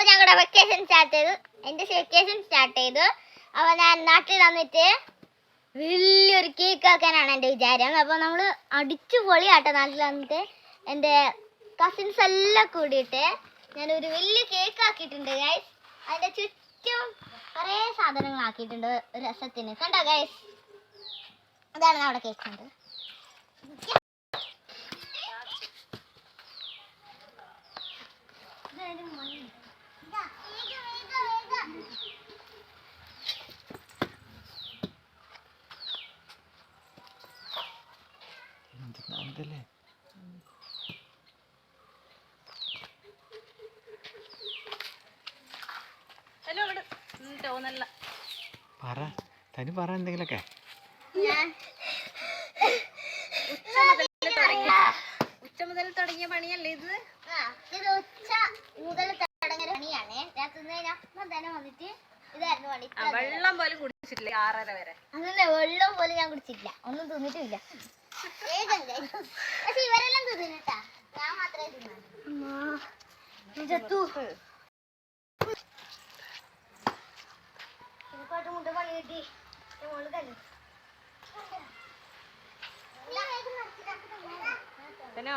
അപ്പൊ ഞങ്ങളുടെ vacation start ചെയ്തു. എന്റെ വെക്കേഷൻ സ്റ്റാർട്ട് ചെയ്തു. അപ്പോൾ ഞാൻ നാട്ടിൽ വന്നിട്ട് വലിയൊരു കേക്ക് ആക്കാനാണ് എന്റെ വിചാരം. അപ്പോൾ നമ്മൾ അടിച്ചു പൊളിയാട്ടോ നാട്ടിൽ വന്നിട്ട്. എന്റെ കസിൻസ് എല്ലാം കൂടിയിട്ട് ഞാനൊരു വലിയ കേക്ക് ആക്കിയിട്ടുണ്ട് ഗൈസ് അതിന്റെ ചുറ്റും കുറേ സാധനങ്ങൾ ആക്കിയിട്ടുണ്ട് രസത്തിന്. കണ്ടോ ഗൈസ് അതാണ് നമ്മുടെ കേക്ക് ഉണ്ട്. അതല്ലേ ഹലോ ഇവിടെ തോന്നല്ല പറ. തനി പറ എന്തെങ്കിലൊക്കെ ഞാൻ ഉച്ച മുതൽ തുടങ്ങിയ ഉച്ച മുതൽ തുടങ്ങിയ പണിയല്ലേ ഇത്? ആ, ഇത് ഉച്ച മുതൽ തുടങ്ങിയ പണിയാണ്. രാത്രി തന്നെ വന്നിട്ട് വെള്ളം പോലും കുടിച്ചിട്ടില്ല ആറര വരെ. അങ്ങനെ വെള്ളം പോലും ഞാൻ കുടിച്ചിട്ടില്ല. ഒന്നും തിന്നിട്ടില്ല. പക്ഷെ ഇവരെല്ലാം തിന്നിട്ടാ. ഞാൻ മാത്രമേ തിന്നു എനിക്കാട്ട് മുട്ട പണി കിട്ടി. മോൾ തന്നെ. തനോ